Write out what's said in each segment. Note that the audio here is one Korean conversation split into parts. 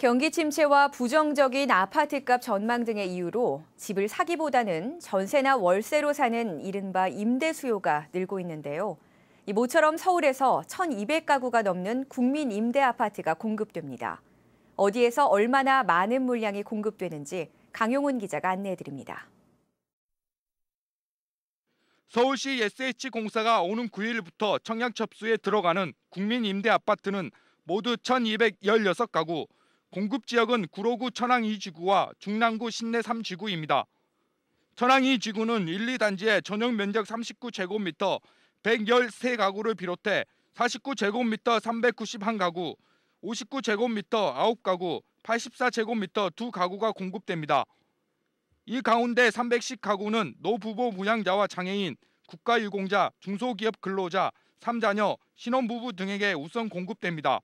경기 침체와 부정적인 아파트값 전망 등의 이유로 집을 사기보다는 전세나 월세로 사는 이른바 임대 수요가 늘고 있는데요. 이 모처럼 서울에서 1,200가구가 넘는 국민 임대 아파트가 공급됩니다. 어디에서 얼마나 많은 물량이 공급되는지 강용훈 기자가 안내해드립니다. 서울시 SH공사가 오는 9일부터 청약 접수에 들어가는 국민 임대 아파트는 모두 1,216가구, 공급 지역은 구로구 천왕 2지구와 중랑구 신내 3지구입니다. 천왕 2지구는 1, 2단지의 전용 면적 39제곱미터 113가구를 비롯해 49제곱미터 391가구, 59제곱미터 9가구, 84제곱미터 2가구가 공급됩니다. 이 가운데 310가구는 노부부 부양자와 장애인, 국가유공자, 중소기업 근로자, 3자녀, 신혼부부 등에게 우선 공급됩니다.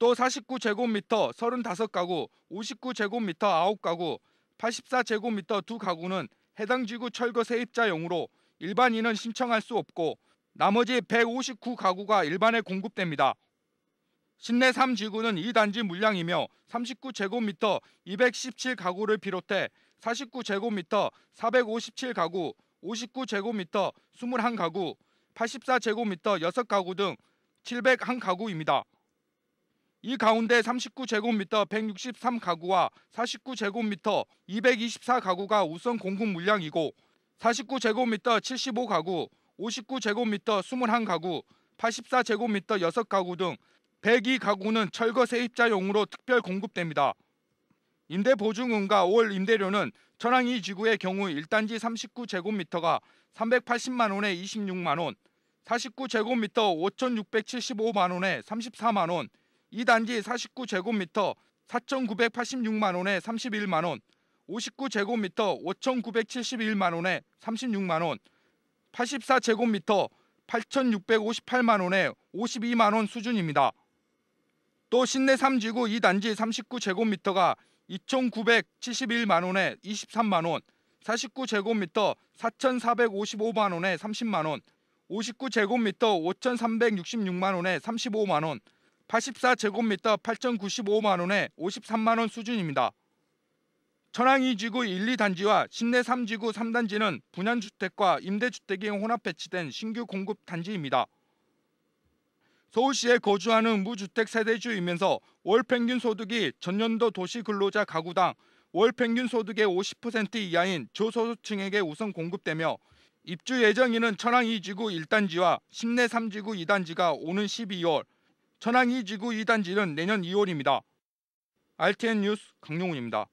또 49제곱미터 35가구, 59제곱미터 9가구, 84제곱미터 2가구는 해당 지구 철거 세입자용으로 일반인은 신청할 수 없고 나머지 159가구가 일반에 공급됩니다. 신내 3지구는 2단지 물량이며 39제곱미터 217가구를 비롯해 49제곱미터 457가구, 59제곱미터 21가구, 84제곱미터 6가구 등 701가구입니다. 이 가운데 39제곱미터 163가구와 49제곱미터 224가구가 우선 공급 물량이고 49제곱미터 75가구, 59제곱미터 21가구, 84제곱미터 6가구 등 102가구는 철거 세입자용으로 특별 공급됩니다. 임대 보증금과 월 임대료는 천왕이 지구의 경우 1단지 39제곱미터가 380만 원에 26만 원, 49제곱미터 5,675만 원에 34만 원, 2단지 49제곱미터 4,986만 원에 31만 원, 59제곱미터 5,971만 원에 36만 원, 84제곱미터 8,658만 원에 52만 원 수준입니다. 또 신내 3지구 2단지 39제곱미터가 2,971만 원에 23만 원, 49제곱미터 4,455만 원에 30만 원, 59제곱미터 5,366만 원에 35만 원, 84제곱미터 8,095만 원에 53만 원 수준입니다. 천왕 2지구 1, 2단지와 신내 3지구 3단지는 분양주택과 임대주택이 혼합 배치된 신규 공급 단지입니다. 서울시에 거주하는 무주택 세대주이면서 월 평균 소득이 전년도 도시 근로자 가구당 월 평균 소득의 50% 이하인 저소득층에게 우선 공급되며 입주 예정일은 천왕 2지구 1단지와 신내 3지구 2단지가 오는 12월, 천왕 2지구 2단지는 내년 2월입니다. RTN 뉴스 강용훈입니다.